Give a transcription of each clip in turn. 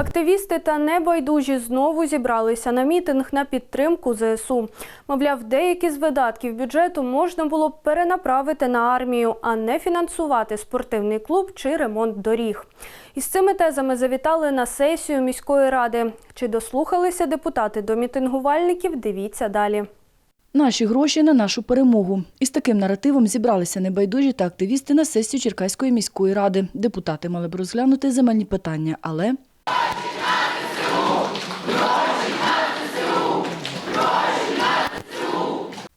Активісти та небайдужі знову зібралися на мітинг на підтримку ЗСУ. Мовляв, деякі з видатків бюджету можна було б перенаправити на армію, а не фінансувати спортивний клуб чи ремонт доріг. Із цими тезами завітали на сесію міської ради. Чи дослухалися депутати до мітингувальників? Дивіться далі. Наші гроші на нашу перемогу. Із таким наративом зібралися небайдужі та активісти на сесію Черкаської міської ради. Депутати мали б розглянути земельні питання, але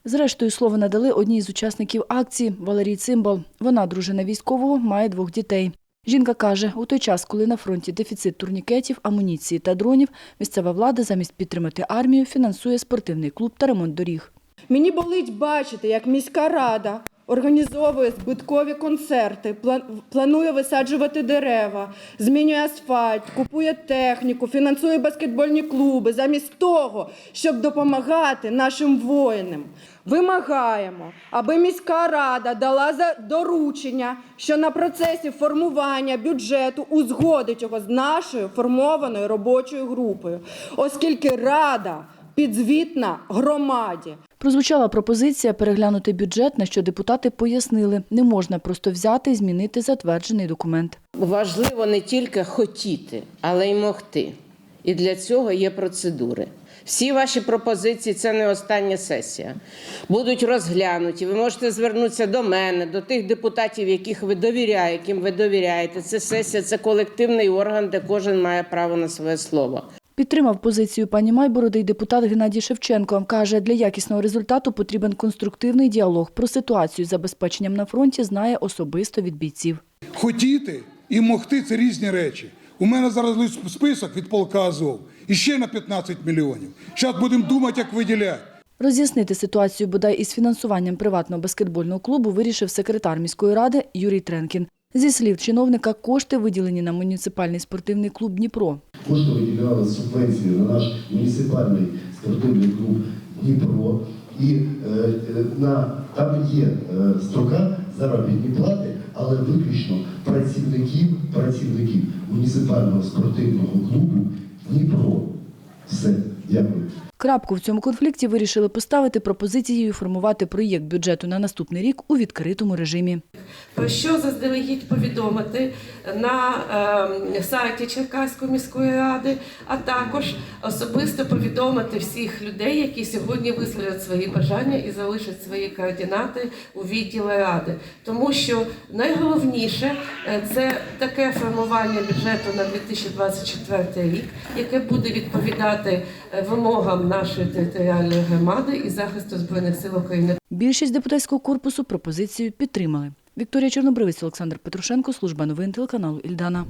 Зрештою, слово надали одній з учасників акції Валерій Цимбал. Вона, дружина військового, має двох дітей. Жінка каже, у той час, коли на фронті дефіцит турнікетів, амуніції та дронів, місцева влада замість підтримати армію фінансує спортивний клуб та ремонт доріг. Мені болить бачити, як міська рада організовує збиткові концерти, планує висаджувати дерева, змінює асфальт, купує техніку, фінансує баскетбольні клуби, замість того, щоб допомагати нашим воїнам. Вимагаємо, аби міська рада дала за доручення, що на процесі формування бюджету узгодить його з нашою формованою робочою групою, оскільки рада підзвітна громаді. Прозвучала пропозиція переглянути бюджет, на що депутати пояснили, не можна просто взяти і змінити затверджений документ. Важливо не тільки хотіти, але й могти. І для цього є процедури. Всі ваші пропозиції це не остання сесія. Будуть розглянуті. Ви можете звернутися до мене, до тих депутатів, яких ви довіряєте, яким ви довіряєте. Це сесія, це колективний орган, де кожен має право на своє слово. Підтримав позицію пані Майбороди й депутат Геннадій Шевченко. Каже, для якісного результату потрібен конструктивний діалог. Про ситуацію з забезпеченням на фронті знає особисто від бійців. Хотіти і могти це різні речі. У мене зараз список від полка Азов. І ще на 15 мільйонів. Зараз будемо думати, як виділяти. Роз'яснити ситуацію бодай із фінансуванням приватного баскетбольного клубу вирішив секретар міської ради Юрій Тренкін. Зі слів чиновника, кошти виділені на муніципальний спортивний клуб Дніпро. Кошти виділяли субвенції на наш муніципальний спортивний клуб Дніпро. І е, е, на, там є е, строка заробітні плати, але виключно працівників, працівників муніципального спортивного клубу Дніпро. Крапку в цьому конфлікті вирішили поставити пропозицією формувати проєкт бюджету на наступний рік у відкритому режимі. про що заздалегідь повідомити на ем, сайті Черкаської міської ради, а також особисто повідомити всіх людей, які сьогодні висловлять свої бажання і залишать свої координати у відділі ради. Тому що найголовніше е, це таке формування бюджету на 2024 рік, яке буде відповідати е, вимогам нашої територіальної громади і захисту збройних сил України. Більшість депутатського корпусу пропозицію підтримали. Вікторія Чорнобривець, Олександр Петрушенко, служба новин телеканалу Ільдана.